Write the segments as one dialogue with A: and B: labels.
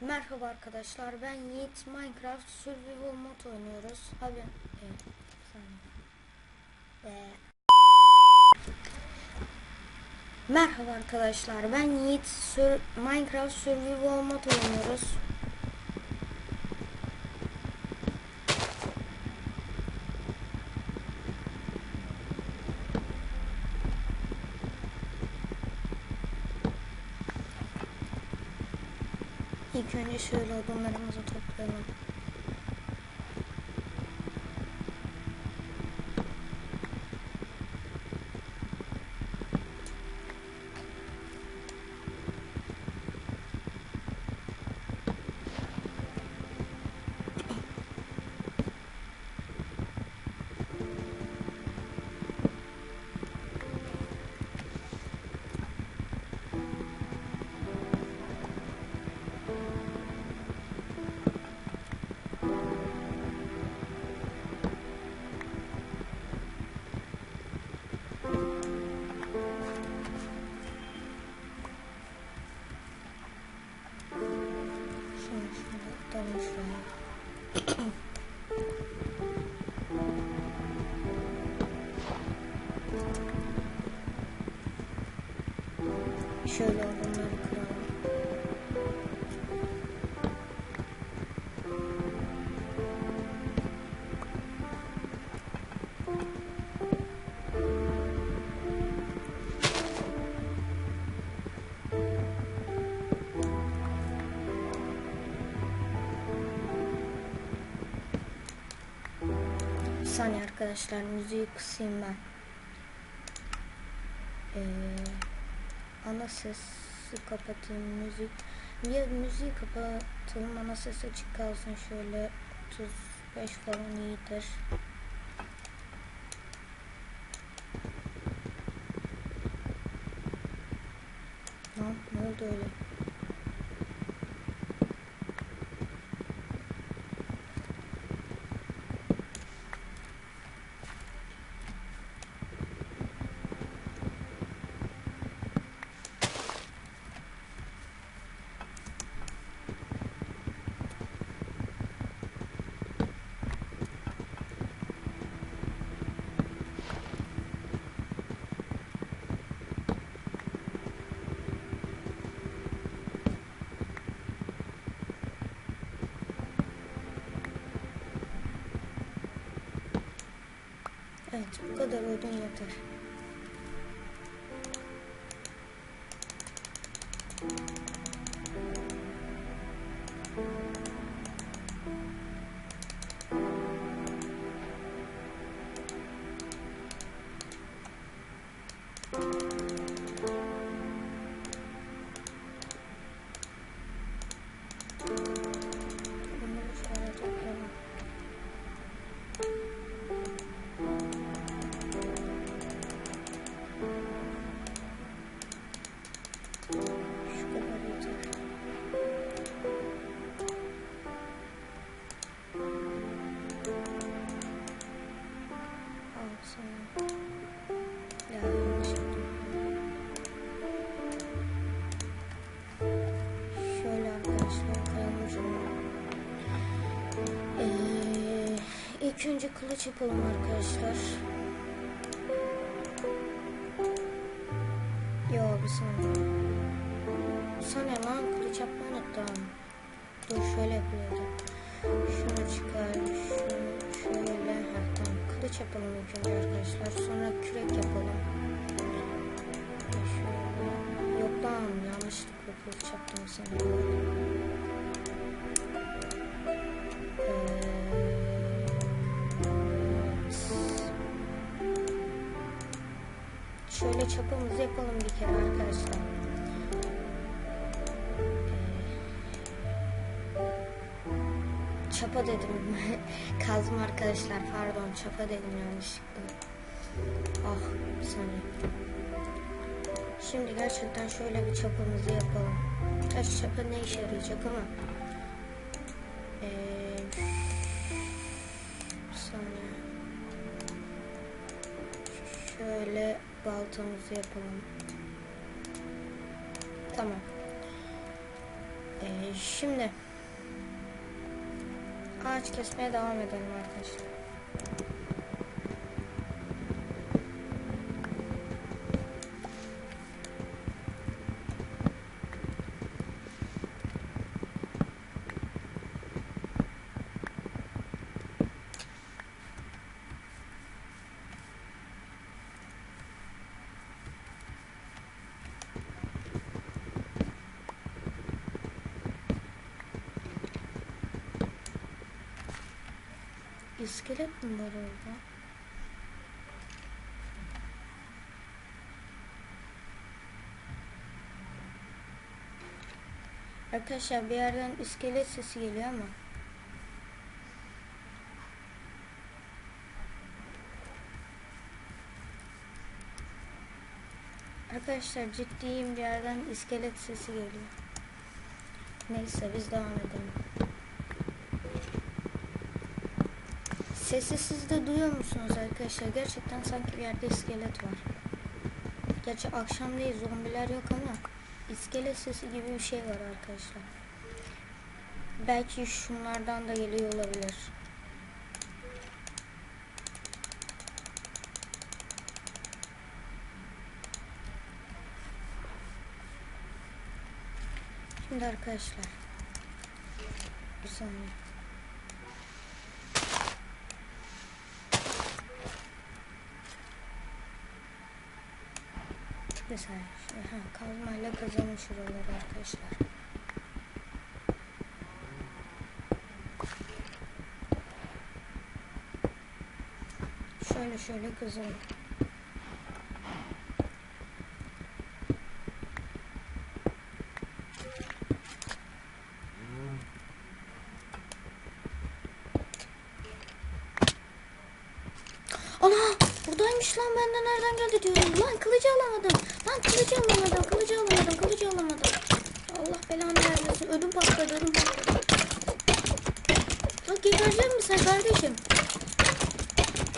A: Merhaba arkadaşlar ben Yiğit Minecraft Survival Mod oynuyoruz. Abi evet. Ee, Merhaba arkadaşlar ben Yiğit Sur Minecraft Survival Mod oynuyoruz. İlk önce şöyle odunlarımızı toplayalım. Şöyle odunları kıralım. Saniye arkadaşlar müziği kısayım ben. Ee, ana sesi kapatayım müzik. Ya müziği kapatalım ana ses açık kalsın şöyle 35 falan iyidir. Ne oldu öyle? Evet bu kadar odun yeter. Bunları ilk önce kılıç yapalım arkadaşlar. Yo bir saniye. Saniye lan kılıç yapmayı unuttum. Dur şöyle yapıyordu. Şunu çıkar, şunu şöyle. Ha, tamam. Kılıç yapalım ilk önce arkadaşlar. Sonra kürek yapalım. Şöyle. Yok lan yanlışlıkla kılıç yaptım sanırım. Şöyle çapımızı yapalım bir kere arkadaşlar. Ee, Çapa dedim. Kazma arkadaşlar pardon çapa dedim yanlışlıkla. Ah bir saniye. Şimdi gerçekten şöyle bir çapamızı yapalım. Gerçi çapa ne işe yarayacak ama. Ee, bir saniye. Şöyle baltamızı yapalım. Tamam. Ee, şimdi ağaç kesmeye devam edelim arkadaşlar. İskelet mi var orada? Arkadaşlar bir yerden iskelet sesi geliyor ama. Arkadaşlar ciddiyim bir yerden iskelet sesi geliyor. Neyse biz devam edelim. Sesi siz de duyuyor musunuz arkadaşlar? Gerçekten sanki bir yerde iskelet var. Gerçi akşam değil zombiler yok ama iskelet sesi gibi bir şey var arkadaşlar. Belki şunlardan da geliyor olabilir. Şimdi arkadaşlar bir saniye. Bir saniye. Şöyle, Ha, kazmayla kazalım şuraları arkadaşlar. Şöyle şöyle kazalım. Ana buradaymış lan benden nereden geldi diyorum. Lan kılıcı alamadım. Lan kılıcı alamadım. Kılıcı alamadım. Kılıcı alamadım. Allah belanı vermesin. Ödüm patladı. Ödüm patladı. Lan geberecek misin kardeşim?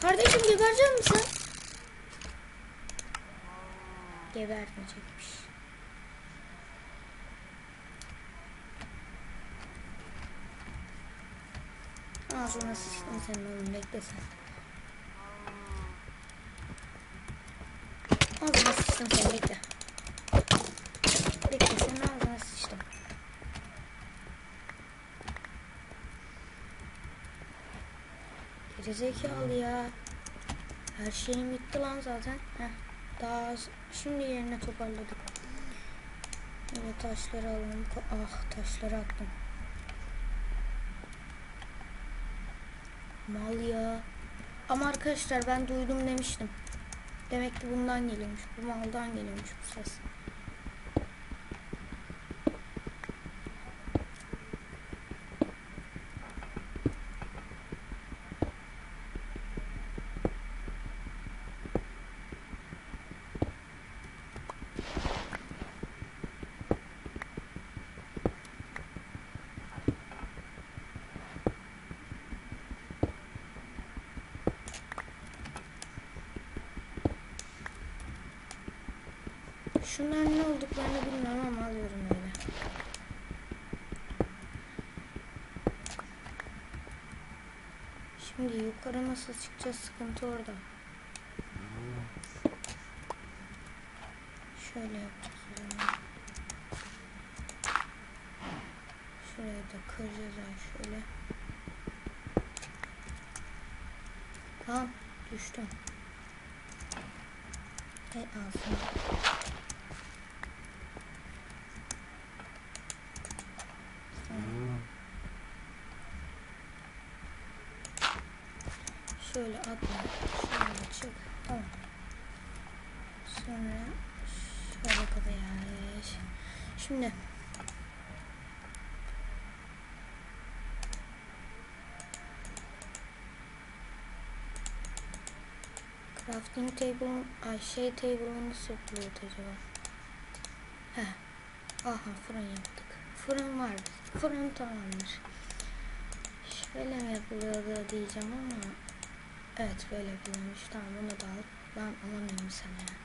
A: Kardeşim geberecek misin? Gebermeyecekmiş. Ağzına sıçtım senin oğlum bekle Ağzına sıçtım sen bekle. Bekle senin ağzına sıçtım. Gerizekalı ya. Her şeyim bitti lan zaten. Heh. Daha az- şimdi yerine toparladık. Böyle taşları alalım. Ah taşları attım. Mal ya. Ama arkadaşlar ben duydum demiştim. Demek ki bundan geliyormuş. Bu maldan geliyormuş bu ses. Şunların ne olduklarını bilmiyorum ama alıyorum öyle. Şimdi yukarı nasıl çıkacağız sıkıntı orada. Şöyle yapacağız. Şurayı da kıracağız ha şöyle. Tamam düştüm. Hey ağzına. Şöyle atla. Şöyle çık. Tamam. Sonra şöyle kadar. Şimdi crafting table ay şey table'ı nasıl yapılıyordu acaba? Heh. Aha fırın yaptık. Fırın var. Fırın tamamdır. Şöyle mi yapılıyordu diyeceğim ama Evet böyle yapılmış. Tamam bunu da al. Ben alamıyorum sana ya.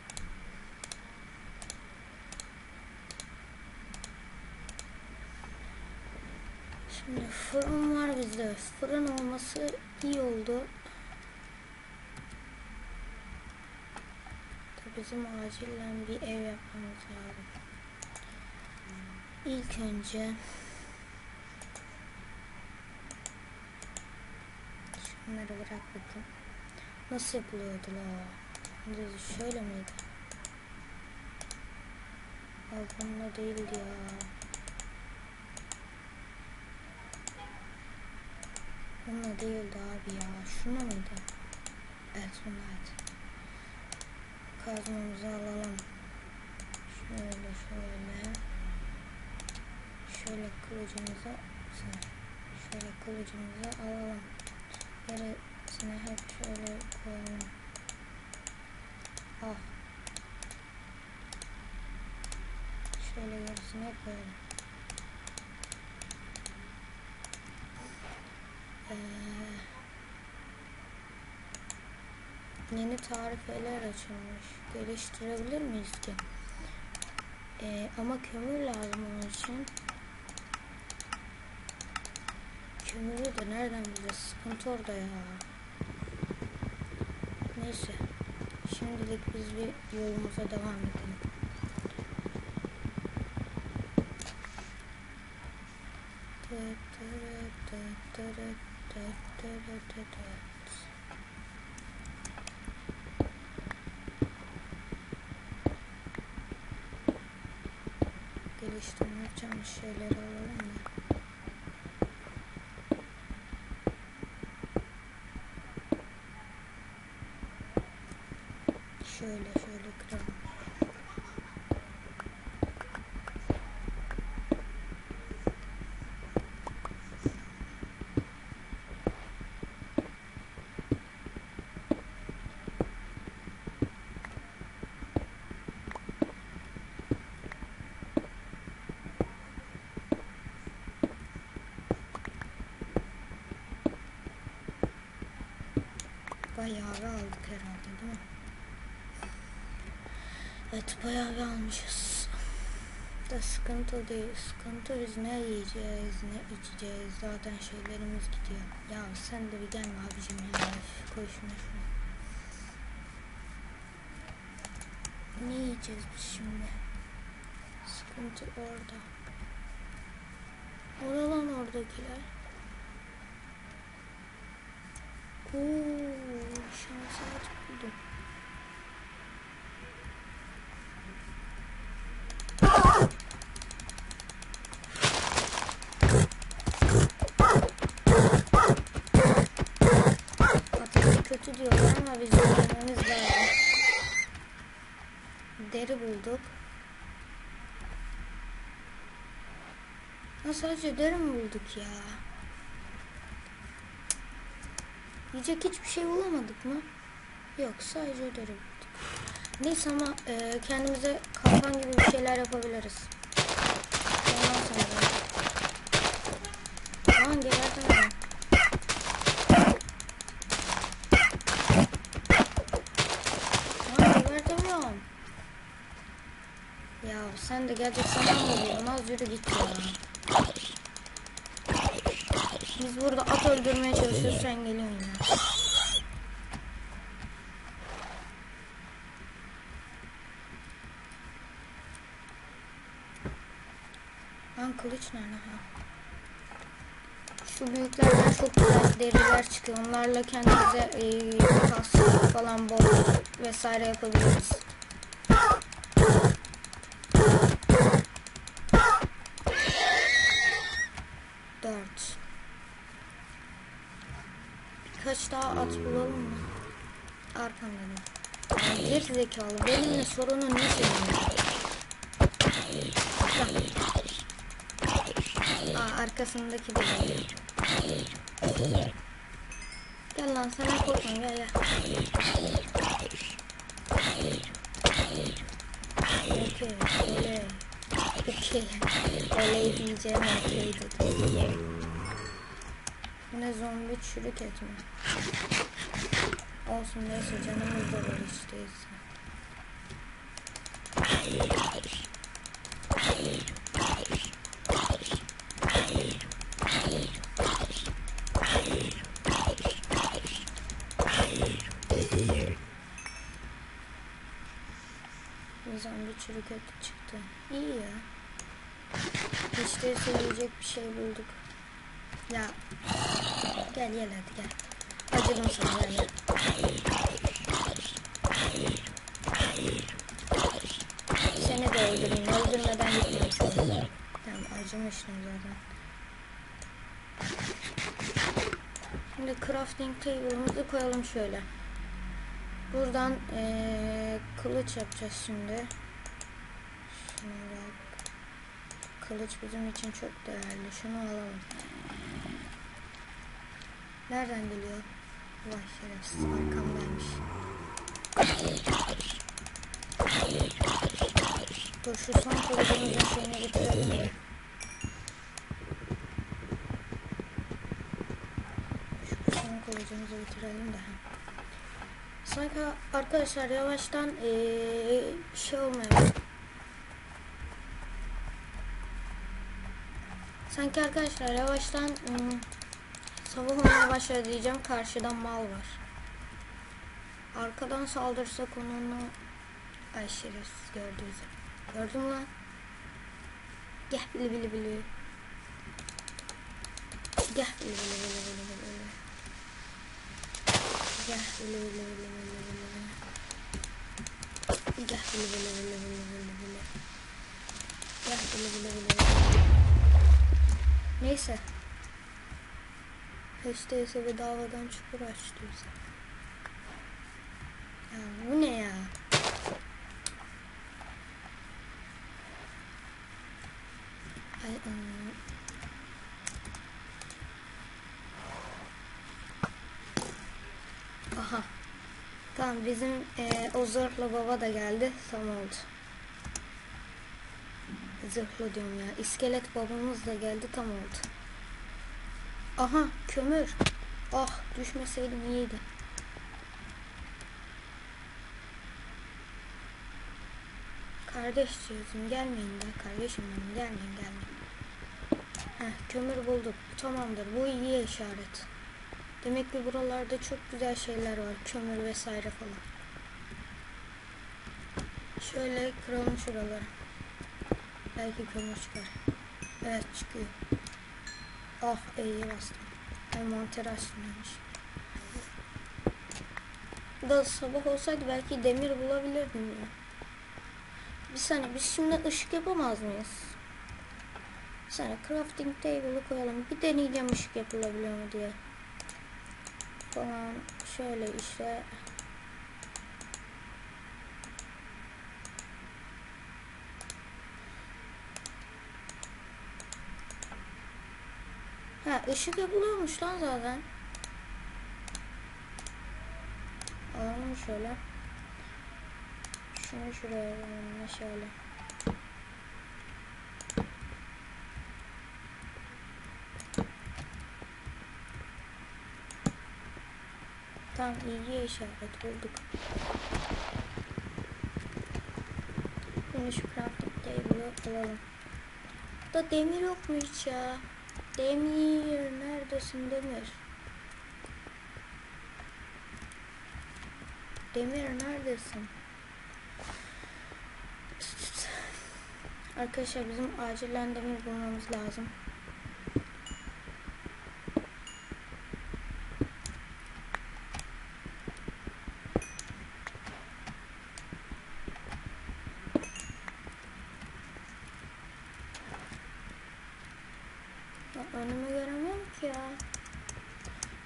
A: Şimdi fırın var bizde. Fırın olması iyi oldu. Bizim acilen bir ev yapmamız lazım. İlk önce şunları bırak. Nasıl yapılıyordu la? Şöyle miydi? Al bununla değildi ya. Bununla değildi abi ya. Şuna mıydı? Evet bunlaydı. Kazmamızı alalım. Şöyle şöyle. Şöyle kılıcımızı şöyle kılıcımızı alalım. Gerisini hep şöyle koyalım. Ah. Şöyle gerisine koyalım. Ee, yeni tarifeler açılmış. Geliştirebilir miyiz ki? Ee, ama kömür lazım onun için. Kömürü de nereden bulacağız? Sıkıntı orada ya. Neyse. Şimdilik biz bir yolumuza devam edelim. Geliştirme yapacağımız şeyleri alalım da. Şöyle şöyle kıralım. Bayağı bir aldık herhalde değil mi? Evet bayağı bir almışız. Da sıkıntı değil. Sıkıntı biz ne yiyeceğiz, ne içeceğiz. Zaten şeylerimiz gidiyor. Ya sen de bir gelme abicim ya. Koy şunu şunu. Ne yiyeceğiz biz şimdi? Sıkıntı orada. Orada lan oradakiler. Oo, şans ağacı buldum. Kötü diyorlar ama biz yememiz lazım. Deri bulduk. Ha sadece deri mi bulduk ya? Yiyecek hiçbir şey bulamadık mı? Yok sadece deri bulduk. Neyse ama e, kendimize kalkan gibi bir şeyler yapabiliriz. Ondan sonra. Lan geberdim ben. Lan gebertemiyorum. Ya sen de gelecek oluyor? Az yürü git ya. Burada at öldürmeye çalışıyoruz sen geliyorsun ya. Lan kılıç nerede ha? Şu büyüklerden çok güzel deriler çıkıyor. Onlarla kendimize e, kas falan bol vesaire yapabiliriz. At bulalım mı? Arkamda da. Geri zekalı. Benimle sorunun ne senin? Aa, arkasındaki de. Gel lan sana korkma gel gel. Okey, oley. Okey. Oley diyeceğim okey dedim. Bu ne zombi çürük et mi? Olsun neyse canımız da var işte. Zombi çürük eti çıktı. İyi ya. Hiç değilse yiyecek bir şey bulduk. Ya gel gel hadi gel. Acıdım sana gel gel. Seni de öldüreyim. Öldürmeden gitmem seni. Tamam acımıştım zaten. Şimdi crafting table'ımızı koyalım şöyle. Buradan eee, kılıç yapacağız şimdi. Bak. Kılıç bizim için çok değerli. Şunu alalım. Nereden geliyor? Vay şerefsiz arkamdaymış. Dur şu son kılıcımızın şeyini bitirelim. Şu son kılıcımızı bitirelim de. Sanki arkadaşlar yavaştan eee, şey olmuyor. Sanki arkadaşlar yavaştan ım, sabah olmaya başladı diyeceğim. Karşıdan mal var. Arkadan saldırsak onunla Ay şerefsiz gördünüz. Gördün mü lan? Gel bili bili bili. Gel bili bili bili bili bili bili. Gel bili bili bili bili bili. Gel bili bili bili bili bili bili. Gel bili bili bili bili. Neyse. Hiç değilse bir davadan çukur açtı. Ya bu ne ya? Ay. Aha. Tamam bizim eee o baba da geldi. Tamam oldu. Zırhlı diyorum ya. İskelet babamız da geldi. Tam oldu. Aha kömür. Ah düşmeseydim iyiydi. Kardeş diyorsun gelmeyin de kardeşim benim gelmeyin gelmeyin. Heh, kömür bulduk. Tamamdır bu iyi işaret. Demek ki buralarda çok güzel şeyler var. Kömür vesaire falan. Şöyle kıralım şuraları. Belki kömür çıkar. Evet çıkıyor. Ah E'ye bastım. Envanter açmıyormuş. Da sabah olsaydı belki demir bulabilirdim ya. Bir saniye biz şimdi ışık yapamaz mıyız? Bir saniye crafting table'ı koyalım. Bir deneyeceğim ışık yapılabiliyor mu diye. Falan şöyle işte. Ha ışık yapılıyormuş lan zaten. Alalım şöyle. Şunu şuraya alalım şöyle. Tamam iyi işaret bulduk. Şimdi şu crafting table'ı alalım. Da demir yok mu hiç ya? Demir neredesin Demir? Demir neredesin? Arkadaşlar bizim acilen demir bulmamız lazım. Ya önümü göremiyorum ki ya.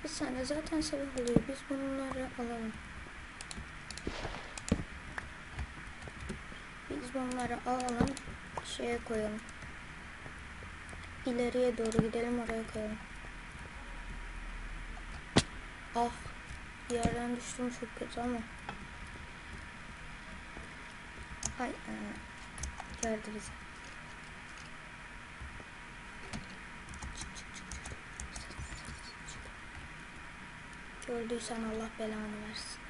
A: Bir saniye zaten sabah oluyor. Biz bunları alalım. Biz bunları alalım. Şeye koyalım. İleriye doğru gidelim oraya koyalım. Ah. Bir yerden düştüm çok kötü ama. Hay. e, gördü Gördüysen Allah belanı versin.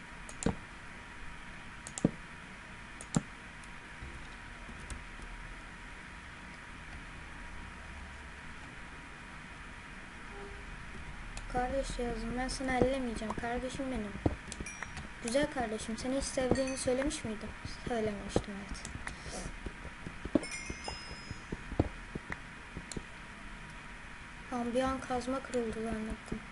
A: Kardeş yazdım. Ben sana ellemeyeceğim. Kardeşim benim. Güzel kardeşim. Seni hiç sevdiğini söylemiş miydim? Söylemiştim evet. Tamam kazma kırıldı zannettim.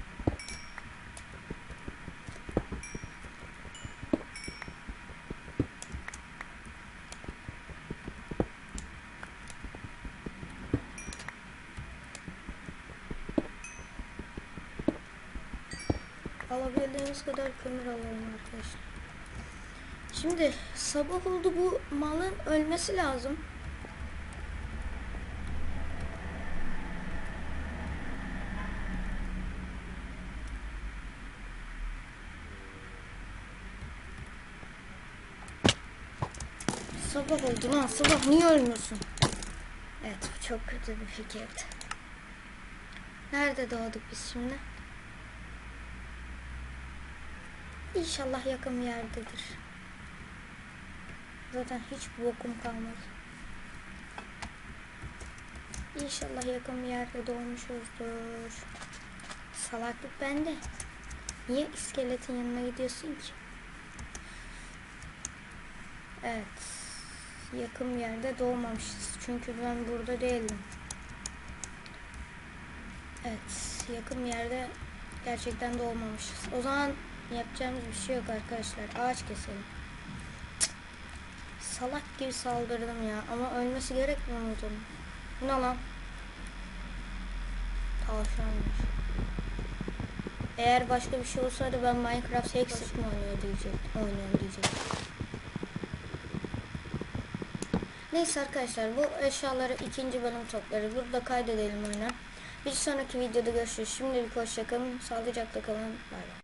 A: Kadar kömür alalım arkadaşlar. Şimdi sabah oldu bu malın ölmesi lazım. Sabah oldu lan sabah niye ölmüyorsun? Evet bu çok kötü bir fikirdi. Nerede doğduk biz şimdi? İnşallah yakın bir yerdedir. Zaten hiç bokum kalmadı. İnşallah yakın bir yerde doğmuşuzdur. Salaklık bende. Niye iskeletin yanına gidiyorsun ki? Evet. Yakın bir yerde doğmamışız. Çünkü ben burada değildim. Evet. Yakın bir yerde gerçekten doğmamışız. O zaman yapacağımız bir şey yok arkadaşlar. Ağaç keselim. Cık. Salak gibi saldırdım ya. Ama ölmesi gerekmiyor? Bu ne lan? Tavşanmış. Eğer başka bir şey olsaydı ben Minecraft Hexit mi oynuyor diyecektim. Oynuyorum diyecektim. Neyse arkadaşlar bu eşyaları ikinci bölüm topları burada kaydedelim oyuna. Bir sonraki videoda görüşürüz. Şimdilik hoşçakalın. Sağlıcakla kalın. Bay bay.